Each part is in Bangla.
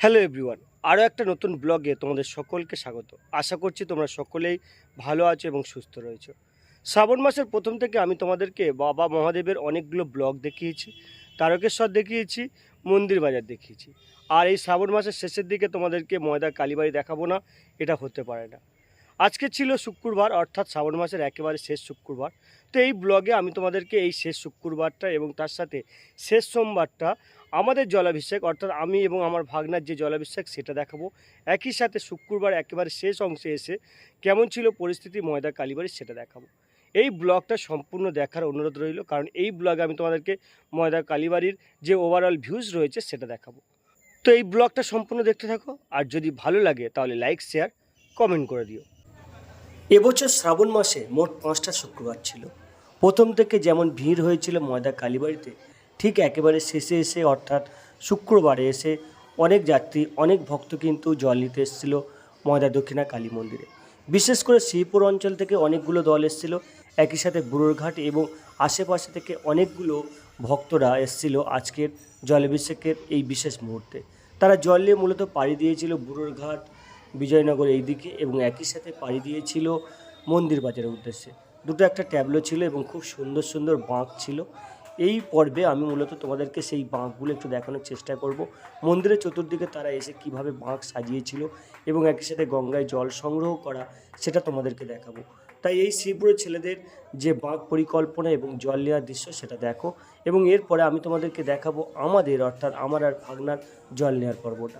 হ্যালো এভরিওয়ান আরও একটা নতুন ব্লগে তোমাদের সকলকে স্বাগত। আশা করছি তোমরা সকলেই ভালো আছো এবং সুস্থ রয়েছো। শ্রাবণ মাসের প্রথম থেকে আমি তোমাদেরকে বাবা মহাদেবের অনেকগুলো ব্লগ দেখিয়েছি, তারকেশ্বর দেখিয়েছি, মন্দির বাজার দেখিয়েছি। আর এই শ্রাবণ মাসের শেষের দিকে তোমাদেরকে ময়দা কালীবাড়ি দেখাবো না, এটা হতে পারে না। আজকে ছিল শুক্রবার, অর্থাৎ শ্রাবণ মাসের একেবারে শেষ শুক্রবার। তো এই ব্লগে আমি তোমাদেরকে এই শেষ শুক্রবারটা এবং তার সাথে শেষ সোমবারটা আমাদের জলাভিষেক, অর্থাৎ আমি এবং আমার ভাগনার যে জলাভিষেক, সেটা দেখাবো। একই সাথে শুক্রবার একেবারে শেষ অংশে এসে কেমন ছিল পরিস্থিতি, ময়দা কালীবাড়ির সেটা দেখাবো। এই ব্লগটা সম্পূর্ণ দেখার অনুরোধ রইল, কারণ এই ব্লগে আমি তোমাদেরকে ময়দা কালীবাড়ির যে ওভারঅল ভিউজ রয়েছে, সেটা দেখাবো। তো এই ব্লগটা সম্পূর্ণ দেখতে থাকো, আর যদি ভালো লাগে, তাহলে লাইক শেয়ার কমেন্ট করে দিও। এবছর শ্রাবণ মাসে মোট পাঁচটা শুক্রবার ছিল। প্রথম থেকে যেমন ভিড় হয়েছিল ময়দা কালীবাড়িতে ঠিক একেবারে শেষে এসে, অর্থাৎ শুক্রবারে এসে অনেক যাত্রী, অনেক ভক্ত কিন্তু জল নিতে এসেছিল ময়দা দক্ষিণা কালী মন্দিরে। বিশেষ করে শ্রীপুর অঞ্চল থেকে অনেকগুলো দল এসেছিল। একই সাথে বুড়োরঘাট এবং আশেপাশে থেকে অনেকগুলো ভক্তরা এসেছিল আজকের জলাভিষেকের এই বিশেষ মুহূর্তে। তারা জল নিয়ে মূলত পাড়ি দিয়েছিল বুড়োরঘাট, বিজয়নগর এই দিকে এবং একই সাথে পাড়ি দিয়েছিল মন্দির বাজারের উদ্দেশ্যে। দুটো একটা ট্যাবলো ছিল এবং খুব সুন্দর সুন্দর বাঁক ছিল। এই পর্বে আমি মূলত তোমাদেরকে সেই বাঁকগুলো একটু দেখানোর চেষ্টা করব। মন্দিরের চতুর্দিকে তারা এসে কীভাবে বাঁক সাজিয়েছিল এবং একই সাথে গঙ্গায় জল সংগ্রহ করা, সেটা তোমাদেরকে দেখাবো। তাই এই শ্রীপুরের ছেলেদের যে বাঁক পরিকল্পনা এবং জল নেওয়ার দৃশ্য, সেটা দেখো এবং এরপরে আমি তোমাদেরকে দেখাবো আমাদের, অর্থাৎ আমার আর ভাগনার জল নেওয়ার পর্বটা।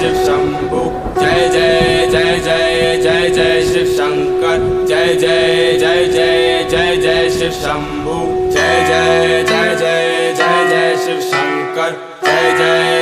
શિવ શંભુ જય જય જય જય જય જય શિવ શંકર જય જય જય જય જય જય શિવ શંભુ જય જય જય જય જય જય શિવ શંકર જય જય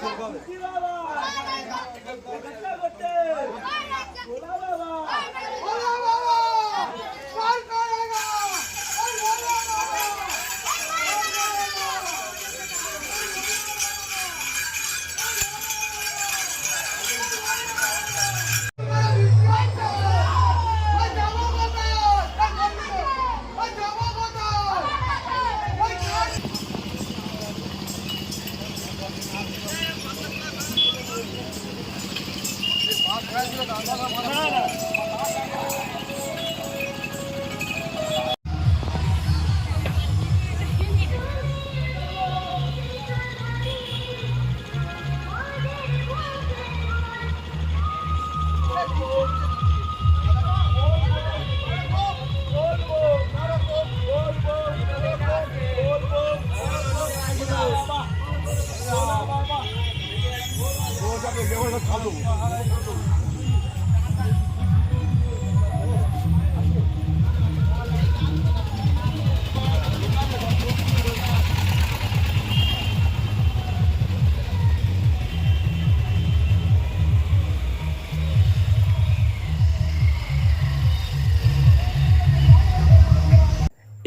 করতে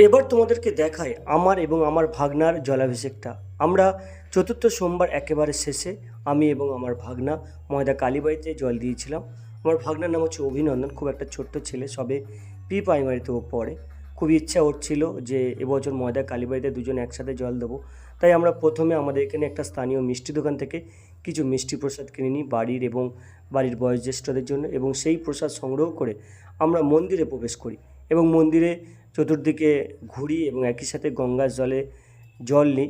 এবার তোমাদেরকে দেখায় আমার এবং আমার ভাগনার জলাভিষেকটা। আমরা চতুর্থ সোমবার একেবারে শেষে আমি এবং আমার ভাগনা ময়দা কালীবাড়িতে জল দিয়েছিলাম। আমার ভাগনার নাম হচ্ছে অভিনন্দন, খুব একটা ছোট্ট ছেলে, সবে পি প্রাইমারিতে ও পড়ে। খুব ইচ্ছা ওর ছিল যে এবছর ময়দা কালীবাড়িতে দুজন একসাথে জল দেবো। তাই আমরা প্রথমে আমাদের এখানে একটা স্থানীয় মিষ্টি দোকান থেকে কিছু মিষ্টি প্রসাদ কিনে নিই বাড়ির এবং বাড়ির বয়োজ্যেষ্ঠদের জন্য এবং সেই প্রসাদ সংগ্রহ করে আমরা মন্দিরে প্রবেশ করি এবং মন্দিরে চতুর্দিকে ঘুরি এবং একই সাথে গঙ্গার জলে জল নিই।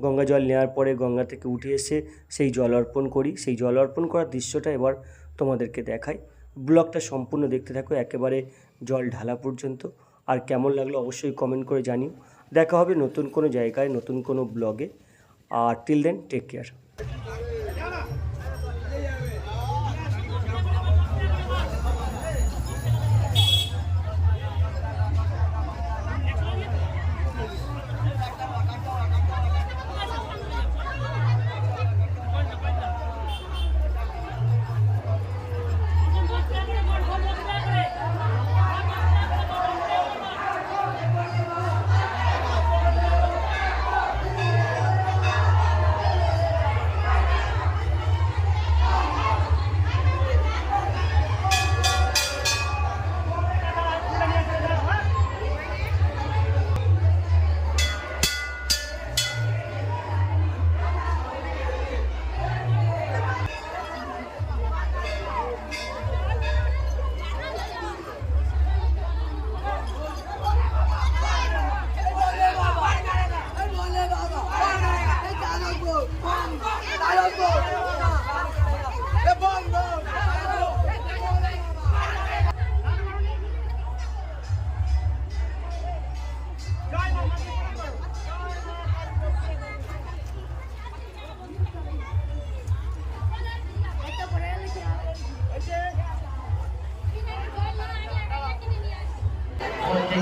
গঙ্গা জল নেওয়ার পরে গঙ্গা থেকে উঠে এসে সেই জল অর্পণ করি। সেই জল অর্পণ করার দৃশ্যটা এবার তোমাদেরকে দেখাই। ব্লগটা সম্পূর্ণ দেখতে থাকো, একেবারে জল ঢালা পর্যন্ত। আর কেমন লাগল অবশ্যই কমেন্ট করে জানিও। দেখা হবে নতুন কোনো জায়গায়, নতুন কোনো ব্লগে। আর টিল দেন টেক কেয়ার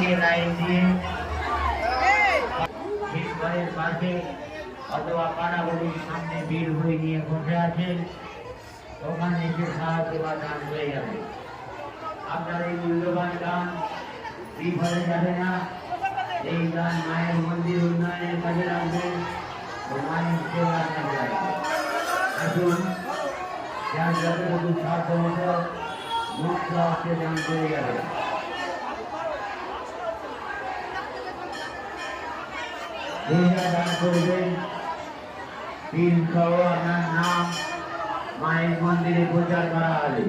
প্রত্যেকে লাইন দিয়ে ঘরের পাশে অথবা পাড়াগুলির সামনে ভিড় হয়ে নিয়ে বসে আছেন ওখানে এসে সাহায্য বা দান হয়ে যাবে। আপনার এই মূল্যবান দান বিফলে যাবে না। এই দান মায়ের মন্দির উন্নয়নের কাজে রাখবেন ও মায়ের সেবার কাজে রাখবেন আসুন যার যতটুকু সাধ্য মতো মুক্ত হস্তে দান করে যাবে। পূজা দান করবেন তিন সহ আপনার নাম মায়ের মন্দিরে প্রচার করা হবে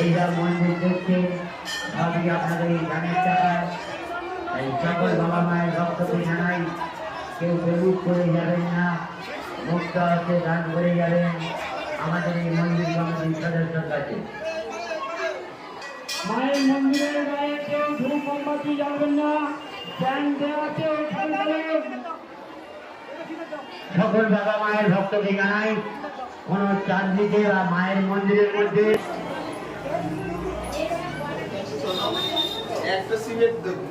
এই যা মন্দির দেখছে সবই আপনাদের এই দানের টাকা এই সকল বাবা মায়ের ভক্তকে জানাই কেউ বেগুট করে যাবেন না মুক্ত হস্তে দান করে যাবেন আমাদের এই মন্দির কমিটির সদস্যর কাছে গায়ে কেউ ধূপ মোমবাতি জ্বালবেন না। দেওয়া সকল বাবা মায়ের ভক্তকে জানাই কোন চারদিকে বা মায়ের মন্দিরের মধ্যে। একটা সিমেন্ট দেবো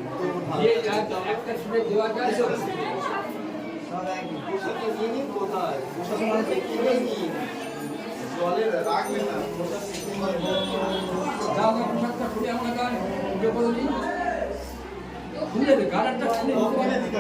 কোথায় কিনে নিন জলে রাখবেন না ওখানে দিতে